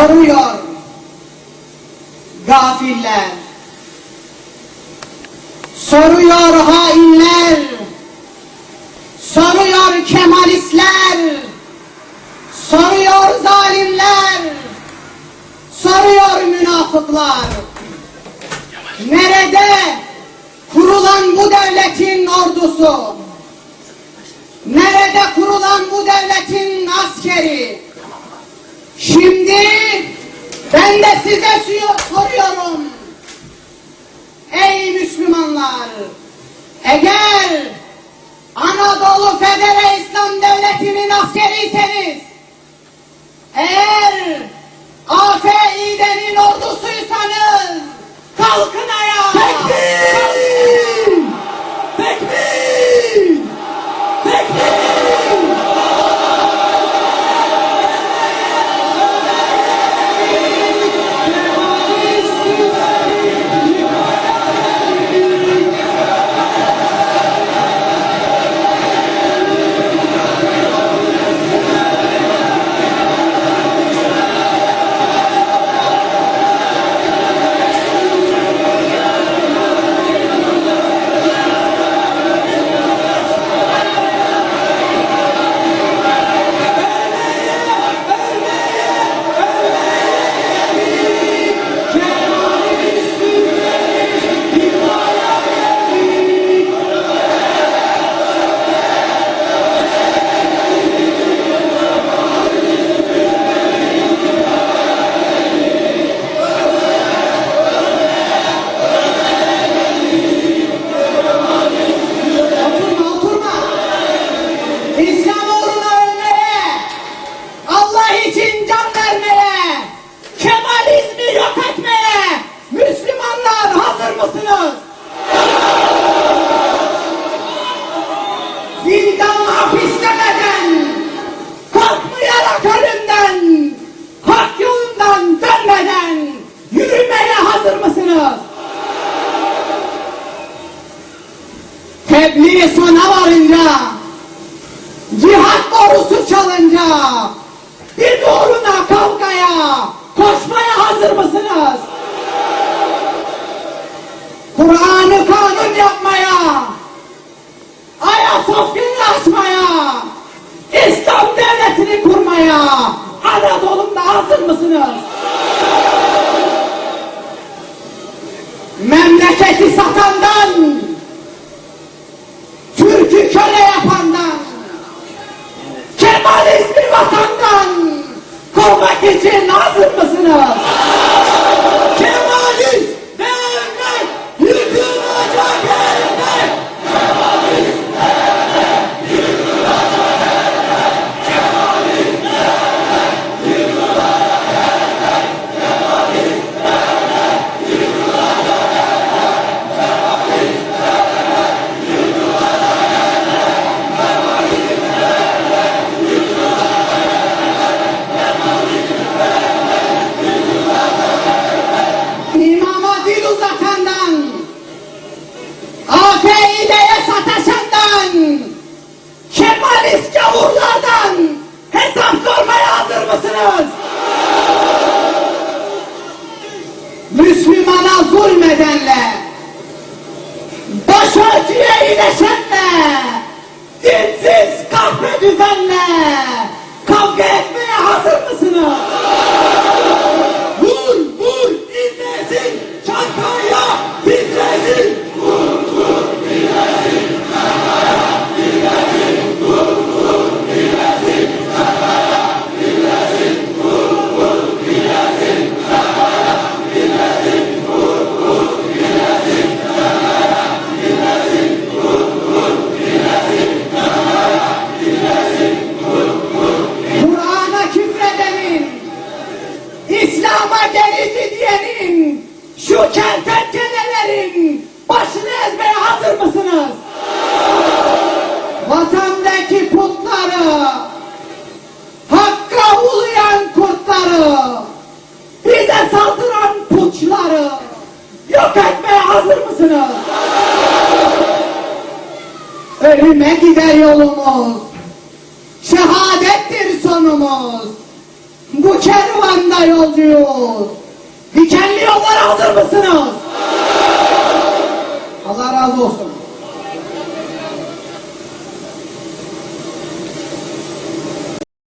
soruyor gafiller. Soruyor hainler. Soruyor kemalistler. Soruyor zalimler. Soruyor münafıklar. Nerede kurulan bu devletin ordusu? Nerede kurulan bu devletin askeri? Şimdi ben de size soruyorum. Ey Müslümanlar! Eğer Anadolu Federe İslam Devleti'nin askeriyseniz, eğer AFİ'denin ordusuysanız, kalkın Sona varınca, cihat borusu çalınca, bir uğruna kavgaya, koşmaya hazır mısınız? Kur'an'ı kanun yapmaya, Ayasofya'yı açmaya, İslam devletini kurmaya, Anadolu'da hazır mısınız? Memleketi satandan, vatandan kovmak için hazır mısınız? Uzatandan, AFİ'deye sataşandan, Kemalist gavurlardan hesap sormaya hazır mısınız? Müslümana zulmedenle, başörtüye iyileşenle, şu kertenkelelerin başını ezmeye hazır mısınız? Vatandaki putları, Hakka uluyan kurtları, bize saldıran puçları yok etmeye hazır mısınız? Ölüme gider yolumuz, şehadettir sonumuz. Bu kervanda yolcuyuz. Dikenli yollara hazır mısınız?